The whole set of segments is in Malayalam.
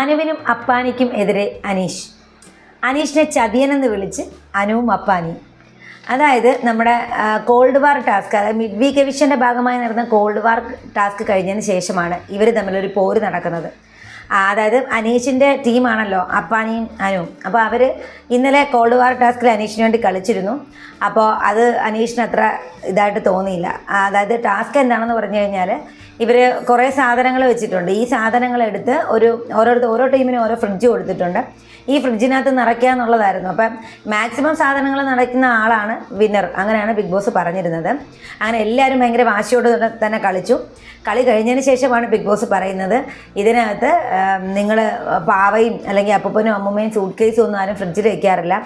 അനുവിനും അപ്പാനിക്കും എതിരെ അനീഷ്. അനീഷിനെ ചതിയനെന്ന് വിളിച്ച് അനുവും അപ്പാനി അതായത് നമ്മുടെ കോൾഡ് വാർ ടാസ്ക് അതായത് മിഡ് വീക്ക് എവിഷന്റെ ഭാഗമായി നടന്ന കോൾഡ് വാർ ടാസ്ക് കഴിഞ്ഞതിന് ശേഷമാണ് ഇവർ തമ്മിലൊരു പോര് നടക്കുന്നത്. അതായത് അനീഷിന്റെ ടീമാണല്ലോ അപ്പാനിയും അനുവും അപ്പോൾ അവർ ഇന്നലെ കോൾഡ് വാർ ടാസ്കിൽ അനീഷിന് വേണ്ടി കളിച്ചിരുന്നു. അപ്പോൾ അത് അനീഷിന് അത്ര ഇതായിട്ട് തോന്നിയില്ല. അതായത് ടാസ്ക് എന്താണെന്ന് പറഞ്ഞു കഴിഞ്ഞാൽ ഇവർ കുറേ സാധനങ്ങൾ വെച്ചിട്ടുണ്ട്. ഈ സാധനങ്ങൾ എടുത്ത് ഒരു ഓരോരുത്തർ ഓരോ ടീമിനും ഓരോ ഫ്രിഡ്ജ് കൊടുത്തിട്ടുണ്ട്. ഈ ഫ്രിഡ്ജിനകത്ത് നിറയ്ക്കുക എന്നുള്ളതായിരുന്നു. അപ്പം മാക്സിമം സാധനങ്ങൾ നിറയ്ക്കുന്ന ആളാണ് വിന്നർ അങ്ങനെയാണ് ബിഗ് ബോസ് പറഞ്ഞിരുന്നത്. അങ്ങനെ എല്ലാവരും ഭയങ്കര വാശിയോട് തന്നെ കളിച്ചു. കളി കഴിഞ്ഞതിന് ശേഷമാണ് ബിഗ് ബോസ് പറയുന്നത് ഇതിനകത്ത് നിങ്ങൾ പാവയും അല്ലെങ്കിൽ അപ്പപ്പനും അമ്മൂമ്മയും സൂട്ട് കേസും ഒന്നും ആരും ഫ്രിഡ്ജിൽ വെക്കാറില്ല.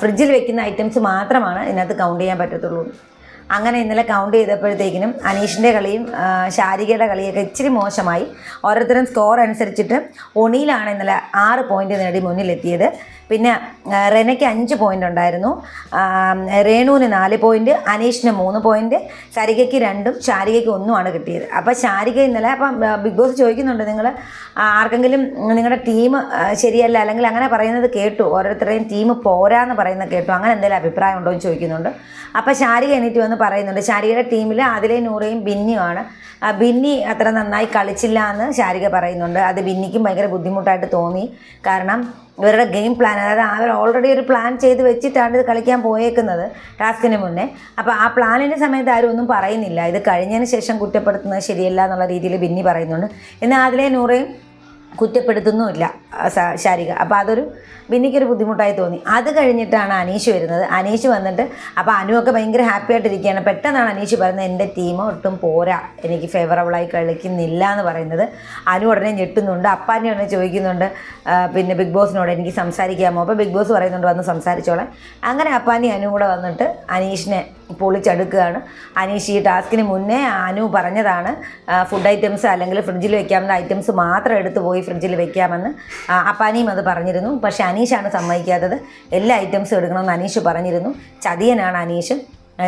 ഫ്രിഡ്ജിൽ വെക്കുന്ന ഐറ്റംസ് മാത്രമാണ് ഇതിനകത്ത് കൗണ്ട് ചെയ്യാൻ പറ്റത്തുള്ളൂ. അങ്ങനെ ഇന്നലെ കൗണ്ട് ചെയ്തപ്പോഴത്തേക്കിനും അനീഷിന്റെ കളിയും ശാരികയുടെ കളിയൊക്കെ ഇച്ചിരി മോശമായി. ഓരോരുത്തരും സ്കോർ അനുസരിച്ചിട്ട് ഒണിയിലാണ് ഇന്നലെ ആറ് പോയിന്റ് നേടി മുന്നിലെത്തിയത്. പിന്നെ റെനയ്ക്ക് അഞ്ച് പോയിന്റ് ഉണ്ടായിരുന്നു. രേണുവിന് നാല് പോയിന്റ് അനീഷിന് മൂന്ന് പോയിന്റ് സരികയ്ക്ക് രണ്ടും ശാരികയ്ക്ക് ഒന്നുമാണ് കിട്ടിയത്. അപ്പോൾ ശാരിക ഇന്നലെ അപ്പം ബിഗ് ബോസ് ചോദിക്കുന്നുണ്ട് നിങ്ങൾ ആർക്കെങ്കിലും നിങ്ങളുടെ ടീം ശരിയല്ല അല്ലെങ്കിൽ അങ്ങനെ പറയുന്നത് കേട്ടു ഓരോരുത്തരുടെയും ടീം പോരാന്ന് പറയുന്നത് കേട്ടു അങ്ങനെ എന്തെങ്കിലും അഭിപ്രായം ഉണ്ടോ എന്ന് ചോദിക്കുന്നുണ്ട്. അപ്പോൾ ശാരിക എണീറ്റ് വന്ന് പറയുന്നുണ്ട്. ശാരികയുടെ ടീമിൽ അതിലെ നൂറയും ബിന്നിയുമാണ്. ബിന്നി അത്ര നന്നായി കളിച്ചില്ല എന്ന് ശാരിക പറയുന്നുണ്ട്. അത് ബിന്നിക്കും ഭയങ്കര ബുദ്ധിമുട്ടായിട്ട് തോന്നി. കാരണം ഇവരുടെ ഗെയിം പ്ലാൻ അതായത് അവർ ഓൾറെഡി ഒരു പ്ലാൻ ചെയ്ത് വെച്ചിട്ടാണ് ഇത് കളിക്കാൻ പോയേക്കുന്നത് ടാസ്കിന് മുന്നേ. അപ്പോൾ ആ പ്ലാനിന്റെ സമയത്ത് ആരും ഒന്നും പറയുന്നില്ല. ഇത് കഴിഞ്ഞതിന് ശേഷം കുറ്റപ്പെടുത്തുന്നത് ശരിയല്ല എന്നുള്ള രീതിയിൽ ബിന്നി പറയുന്നുണ്ട്. എന്നാൽ അതിലെ നൂറയും കുറ്റപ്പെടുത്തുന്നുമില്ല. ശാരിക. അപ്പോൾ അതൊരു ബിന്നിക്കൊരു ബുദ്ധിമുട്ടായി തോന്നി. അത് കഴിഞ്ഞിട്ടാണ് അനീഷ് വരുന്നത്. അനീഷ് വന്നിട്ട് അപ്പോൾ അനുവൊക്കെ ഭയങ്കര ഹാപ്പി ആയിട്ടിരിക്കുകയാണ്. പെട്ടെന്നാണ് അനീഷ് പറയുന്നത് എന്റെ ടീം ഒട്ടും പോരാ. എനിക്ക് ഫേവറബിളായി കളിക്കുന്നില്ല എന്ന് പറയുന്നത്. അനു ഉടനെ ഞെട്ടുന്നുണ്ട്. അപ്പാന്റെ ഉടനെ ചോദിക്കുന്നുണ്ട് പിന്നെ ബിഗ് ബോസിനോട് എനിക്ക് സംസാരിക്കാമോ? അപ്പോൾ ബിഗ് ബോസ് പറയുന്നുണ്ട് വന്ന് സംസാരിച്ചോളാം. അങ്ങനെ അപ്പാനി അനു കൂടെ വന്നിട്ട് അനീഷിനെ പൊളിച്ചെടുക്കുകയാണ്. അനീഷ് ഈ ടാസ്കിന് മുന്നേ അനു പറഞ്ഞതാണ് ഫുഡ് ഐറ്റംസ് അല്ലെങ്കിൽ ഫ്രിഡ്ജിൽ വെക്കാവുന്ന ഐറ്റംസ് മാത്രം എടുത്ത് പോയി ഫ്രിഡ്ജിൽ വെക്കാമെന്ന്. അപ്പാനിയും അത് പറഞ്ഞിരുന്നു. പക്ഷേ അനീഷാണ് സമ്മതിക്കാത്തത്. എല്ലാ ഐറ്റംസും എടുക്കണമെന്ന് അനീഷ് പറഞ്ഞിരുന്നു. ചതിയനാണ് അനീഷ്.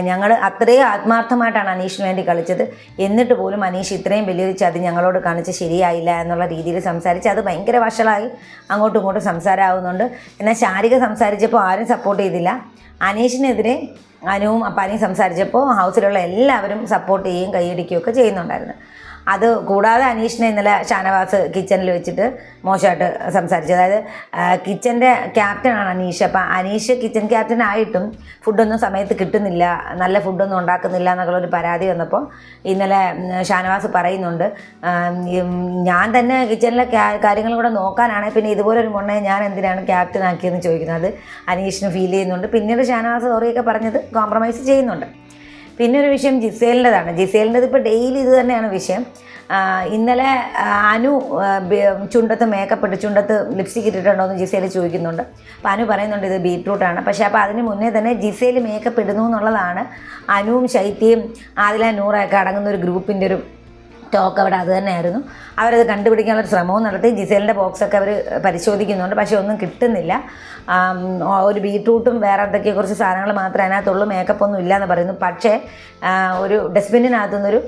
ഞങ്ങൾ അത്രയും ആത്മാർത്ഥമായിട്ടാണ് അനീഷിന് വേണ്ടി കളിച്ചത്. എന്നിട്ട് പോലും അനീഷ് ഇത്രയും വലിയൊരു ചതി ഞങ്ങളോട് കാണിച്ച് ശരിയായില്ല എന്നുള്ള രീതിയിൽ സംസാരിച്ച് അത് ഭയങ്കര വഷളായി അങ്ങോട്ടും ഇങ്ങോട്ടും സംസാരമാവുന്നുണ്ട് എന്നാൽ ശാരിക സംസാരിച്ചപ്പോൾ ആരും സപ്പോർട്ട് ചെയ്തില്ല. അനീഷിനെതിരെ അനുവും അപ്പാനിയും സംസാരിച്ചപ്പോൾ ഹൗസിലുള്ള എല്ലാവരും സപ്പോർട്ട് ചെയ്യുകയും കൈയടിക്കുകയൊക്കെ ചെയ്യുന്നുണ്ടായിരുന്നു. അത് കൂടാതെ അനീഷിനെ ഇന്നലെ ഷാനവാസ് കിച്ചണിൽ വെച്ചിട്ട് മോശമായിട്ട് സംസാരിച്ചു. അതായത് കിച്ചന്റെ ക്യാപ്റ്റനാണ് അനീഷ്. അപ്പം അനീഷ് കിച്ചൺ ക്യാപ്റ്റൻ ആയിട്ടും ഫുഡൊന്നും സമയത്ത് കിട്ടുന്നില്ല നല്ല ഫുഡൊന്നും ഉണ്ടാക്കുന്നില്ല എന്നുള്ളൊരു പരാതി വന്നപ്പോൾ ഇന്നലെ ഷാനവാസ് പറയുന്നുണ്ട് ഞാൻ തന്നെ കിച്ചണിലെ കാര്യങ്ങളും കൂടെ നോക്കാനാണ് പിന്നെ ഇതുപോലെ ഒരു മുന്നേ ഞാൻ എന്തിനാണ് ക്യാപ്റ്റൻ ആക്കിയെന്ന് ചോദിക്കുന്നത്. അനീഷിന് ഫീൽ ചെയ്യുന്നുണ്ട്. പിന്നീട് ഷാനവാസ് സോറിയൊക്കെ പറഞ്ഞത് കോംപ്രമൈസ് ചെയ്യുന്നുണ്ട്. പിന്നെ ഒരു വിഷയം ജിസേലിന്റെതാണ്. ജിസേലിന്റെത് ഇപ്പോൾ ഡെയിലി ഇത് തന്നെയാണ് വിഷയം. ഇന്നലെ അനു ചുണ്ടത്ത് മേക്കപ്പ് ഇട്ട് ചുണ്ടത്ത് ലിപ്സ്റ്റിക് ഇട്ടിട്ടുണ്ടോ എന്ന് ജിസേൽ ചോദിക്കുന്നുണ്ട്. അപ്പോൾ അനു പറയുന്നുണ്ട് ഇത് ബീട്രൂട്ടാണ്. പക്ഷേ അപ്പോൾ അതിന് മുന്നേ തന്നെ ജിസേൽ മേക്കപ്പ് ഇടുന്നു എന്നുള്ളതാണ് അനുവും ശൈത്യയും ആദില നൂറൊക്കെ അടങ്ങുന്ന ഒരു ഗ്രൂപ്പിന്റെ ഒരു ടോക്ക് അവിടെ അത് തന്നെയായിരുന്നു. അവരത് കണ്ടുപിടിക്കാനുള്ള ശ്രമവും നടത്തി. ജിസേലിന്റെ ബോക്സൊക്കെ അവർ പരിശോധിക്കുന്നുണ്ട്. പക്ഷേ ഒന്നും കിട്ടുന്നില്ല. ഒരു ബീട്രൂട്ടും വേറെ എന്തൊക്കെ കുറച്ച് സാധനങ്ങൾ മാത്രമേ അതിനകത്തുള്ളൂ. മേക്കപ്പ് ഒന്നും ഇല്ലയെന്ന് പറയുന്നു. പക്ഷേ ഒരു ഒരു ഡസ്റ്റ്ബിന്നിനകത്തുനിന്നൊരു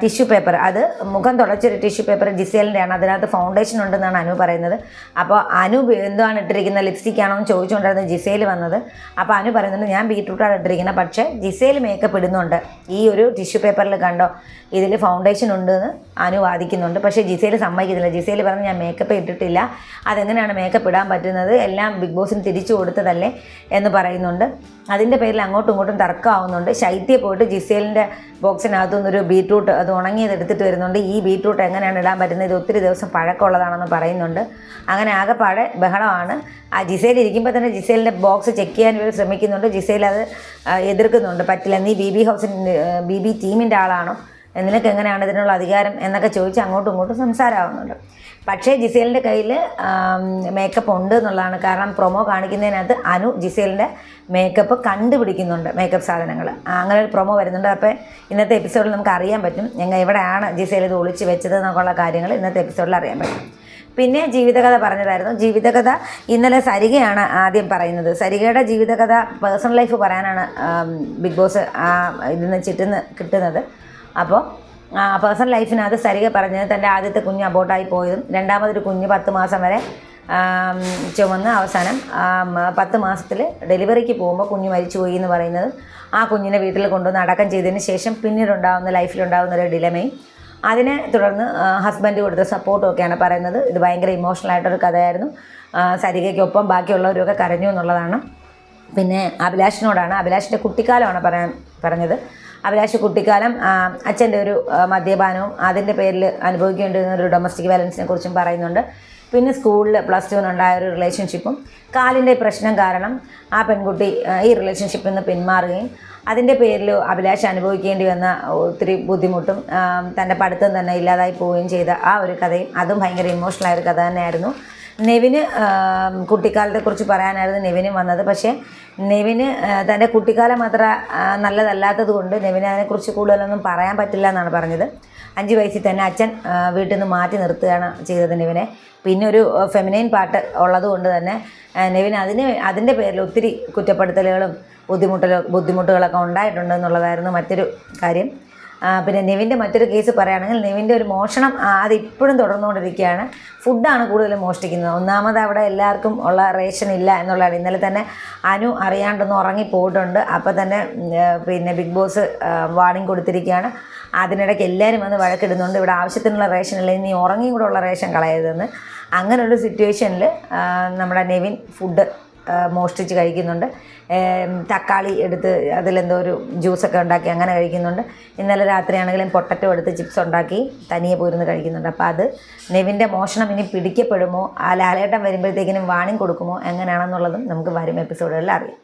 ടിഷ്യൂ പേപ്പർ അത് മുഖം തുടച്ചൊരു ടിഷ്യൂ പേപ്പർ ജിസേലിന്റെ ആണ് അതിനകത്ത് ഫൗണ്ടേഷൻ ഉണ്ടെന്നാണ് അനു പറയുന്നത്. അപ്പോൾ അനു എന്താണ് ഇട്ടിരിക്കുന്ന? ലിപ്സ്റ്റിക് ആണോ എന്ന് ചോദിച്ചുകൊണ്ടായിരുന്നു ജിസേൽ വന്നത്. അപ്പോൾ അനു പറയുന്നുണ്ട് ഞാൻ ബീട്രൂട്ടാണ് ഇട്ടിരിക്കുന്നത്. പക്ഷേ ജിസേൽ മേക്കപ്പ് ഇടുന്നുണ്ട്. ഈ ഒരു ടിഷ്യൂ പേപ്പറിൽ കണ്ടോ? ഇതിൽ ഫൗണ്ടേഷൻ ഉണ്ടെന്ന് അനു വാദിക്കുന്നുണ്ട്. പക്ഷേ ജിസേൽ സമ്മതിക്കുന്നില്ല ജിസേൽ പറഞ്ഞ് ഞാൻ മേക്കപ്പ് ഇട്ടിട്ടില്ല. അതെങ്ങനെയാണ് മേക്കപ്പ് ഇടാൻ പറ്റുന്നത്? എല്ലാം ബിഗ് ബോസിന് തിരിച്ചു കൊടുത്തതല്ലേ എന്ന് പറയുന്നുണ്ട്. അതിന്റെ പേരിൽ അങ്ങോട്ടും ഇങ്ങോട്ടും തർക്കമാവുന്നുണ്ട്. ശൈത്യ പോയിട്ട് ജിസേലിന്റെ ബോക്സിനകത്തു നിന്നൊരു ബീട്രൂട്ട് അത് ഉണങ്ങിയത് എടുത്തിട്ട് വരുന്നുണ്ട്. ഈ ബീട്രൂട്ട് എങ്ങനെയാണ് ഇടാൻ പറ്റുന്നത്? ഇത് ഒത്തിരി ദിവസം പഴക്കമുള്ളതാണെന്ന് പറയുന്നുണ്ട്. അങ്ങനെ ആകെപ്പാടെ ബഹളമാണ്. ആ ജിസേൽ ഇരിക്കുമ്പോൾ തന്നെ ജിസേലിന്റെ ബോക്സ് ചെക്ക് ചെയ്യാൻ വേണ്ടി ശ്രമിക്കുന്നുണ്ട്. ജിസേൽ അത് എതിർക്കുന്നുണ്ട്. പറ്റില്ല. നീ ബി ബി ഹൗസിന്റെ ബി ബി ടീമിന്റെ ആളാണോ? നിനക്ക് എങ്ങനെയാണ് ഇതിനുള്ള അധികാരം എന്നൊക്കെ ചോദിച്ച് അങ്ങോട്ടും ഇങ്ങോട്ടും സംസാരമാവുന്നുണ്ട് പക്ഷേ ജിസേലിന്റെ കയ്യിൽ മേക്കപ്പ് ഉണ്ട് എന്നുള്ളതാണ്. കാരണം പ്രൊമോ കാണിക്കുന്നതിനകത്ത് അനു ജിസേലിന്റെ മേക്കപ്പ് കണ്ടുപിടിക്കുന്നുണ്ട് മേക്കപ്പ് സാധനങ്ങൾ അങ്ങനെ ഒരു പ്രൊമോ വരുന്നുണ്ട്. അപ്പോൾ ഇന്നത്തെ എപ്പിസോഡിൽ നമുക്ക് അറിയാൻ പറ്റും. ഞങ്ങൾ എവിടെയാണ് ജിസേൽ ഇത് ഒളിച്ച് വെച്ചത് എന്നൊക്കെയുള്ള കാര്യങ്ങൾ ഇന്നത്തെ എപ്പിസോഡിൽ അറിയാൻ പറ്റും. പിന്നെ ജീവിതകഥ പറഞ്ഞതായിരുന്നു. ജീവിതകഥ ഇന്നലെ സരികയാണ് ആദ്യം പറയുന്നത്. സരികയുടെ ജീവിതകഥ പേഴ്സണൽ ലൈഫ് പറയാനാണ് ബിഗ് ബോസ് ഇതിൽ നിന്ന് ചിട്ടുന്ന് കിട്ടുന്നത്. അപ്പോൾ പേഴ്സണൽ ലൈഫിനകത്ത് സരിക പറഞ്ഞത് തന്റെ ആദ്യത്തെ കുഞ്ഞ് അബോട്ടായി പോയതും രണ്ടാമതൊരു കുഞ്ഞ് പത്ത് മാസം വരെ ചുമന്ന് അവസാനം പത്ത് മാസത്തിൽ ഡെലിവറിക്ക് പോകുമ്പോൾ കുഞ്ഞ് മരിച്ചു പോയി എന്ന് പറയുന്നത് ആ കുഞ്ഞിനെ വീട്ടിൽ കൊണ്ടുവന്ന് അടക്കം ചെയ്തതിന് ശേഷം പിന്നീടുണ്ടാകുന്ന ലൈഫിലുണ്ടാകുന്ന ഒരു ഡിലമയും അതിനെ തുടർന്ന് ഹസ്ബൻഡ് കൊടുത്ത സപ്പോർട്ടും ഒക്കെയാണ് പറയുന്നത്. ഇത് ഭയങ്കര ഇമോഷണൽ ആയിട്ടൊരു കഥയായിരുന്നു. സരികയ്ക്കൊപ്പം ബാക്കിയുള്ളവരൊക്കെ കരഞ്ഞു എന്നുള്ളതാണ്. പിന്നെ അഭിലാഷിനോടാണ് അഭിലാഷിന്റെ കുട്ടിക്കാലമാണ് പറയാൻ പറഞ്ഞത്. അഭിലാഷ് കുട്ടിക്കാലം അച്ഛന്റെ ഒരു മദ്യപാനവും അതിന്റെ പേരിൽ അനുഭവിക്കേണ്ടി വരുന്ന ഒരു ഡൊമസ്റ്റിക് വയലൻസിനെ കുറിച്ചും പറയുന്നുണ്ട്. പിന്നെ സ്കൂളിൽ പ്ലസ് ടുവിനുണ്ടായ ഒരു റിലേഷൻഷിപ്പും കാലിന്റെ പ്രശ്നം കാരണം ആ പെൺകുട്ടി ഈ റിലേഷൻഷിപ്പിൽ നിന്ന് പിന്മാറുകയും അതിന്റെ പേരിൽ അഭിലാഷ് അനുഭവിക്കേണ്ടി വന്ന ഒത്തിരി ബുദ്ധിമുട്ടും തന്റെ പഠിത്തം തന്നെ ഇല്ലാതായി പോവുകയും ചെയ്ത ആ ഒരു കഥയും അതും ഭയങ്കര ഇമോഷണൽ ആയ ഒരു കഥ തന്നെയായിരുന്നു. നെവിന് കുട്ടിക്കാലത്തെ കുറിച്ച് പറയാനായിരുന്നു നെവിന് വന്നത്. പക്ഷേ നെവിന് തന്റെ കുട്ടിക്കാലം അത്ര നല്ലതല്ലാത്തത് കൊണ്ട് നെവിന് അതിനെക്കുറിച്ച് കൂടുതലൊന്നും പറയാൻ പറ്റില്ല എന്നാണ് പറഞ്ഞത്. അഞ്ച് വയസ്സിൽ തന്നെ അച്ഛൻ വീട്ടിൽ നിന്ന് മാറ്റി നിർത്തുകയാണ് ചെയ്തത് നെവിനെ. പിന്നെ ഒരു ഫെമിനൈൻ പാട്ട് ഉള്ളത് കൊണ്ട് തന്നെ നെവിൻ അതിന് അതിന്റെ പേരിൽ ഒത്തിരി കുറ്റപ്പെടുത്തലുകളും ബുദ്ധിമുട്ടലും ബുദ്ധിമുട്ടുകളൊക്കെ ഉണ്ടായിട്ടുണ്ട് എന്നുള്ളതായിരുന്നു മറ്റൊരു കാര്യം. പിന്നെ നെവിന്റെ മറ്റൊരു കേസ് പറയുകയാണെങ്കിൽ നെവിന്റെ ഒരു മോഷണം അത് ഇപ്പോഴും തുടർന്നുകൊണ്ടിരിക്കുകയാണ്. ഫുഡാണ് കൂടുതലും മോഷ്ടിക്കുന്നത്. ഒന്നാമത് അവിടെ എല്ലാവർക്കും ഉള്ള റേഷൻ ഇല്ല എന്നുള്ളതാണ്. ഇന്നലെ തന്നെ അനു അറിയാണ്ടൊന്ന് ഉറങ്ങിപ്പോയിട്ടുണ്ട് അപ്പോൾ തന്നെ പിന്നെ ബിഗ് ബോസ് വാർണിംഗ് കൊടുത്തിരിക്കുകയാണ്. അതിനിടയ്ക്ക് എല്ലാവരും വന്ന് വഴക്കിടുന്നുണ്ട്. ഇവിടെ ആവശ്യത്തിനുള്ള റേഷൻ ഇല്ല. ഇനി ഉറങ്ങിയും കൂടെ ഉള്ള റേഷൻ കളയരുതെന്ന്. അങ്ങനെയുള്ള സിറ്റുവേഷനിൽ നമ്മുടെ നെവിൻ ഫുഡ് മോഷ്ടിച്ച് കഴിക്കുന്നുണ്ട്. തക്കാളി എടുത്ത് അതിലെന്തോ ഒരു ജ്യൂസൊക്കെ ഉണ്ടാക്കി അങ്ങനെ കഴിക്കുന്നുണ്ട്. ഇന്നലെ രാത്രിയാണെങ്കിലും പൊട്ടറ്റോ എടുത്ത് ചിപ്സ് ഉണ്ടാക്കി തനിയെ പോയിരുന്ന് കഴിക്കുന്നുണ്ട്. അപ്പോൾ അത് നെവിന്റെ മോഷണം ഇനി പിടിക്കപ്പെടുമോ? ആ ലാലേട്ടം വരുമ്പോഴത്തേക്കിനും വാണിംഗ് കൊടുക്കുമോ? എങ്ങനെയാണെന്നുള്ളതും നമുക്ക് വരും എപ്പിസോഡുകളിൽ അറിയാം.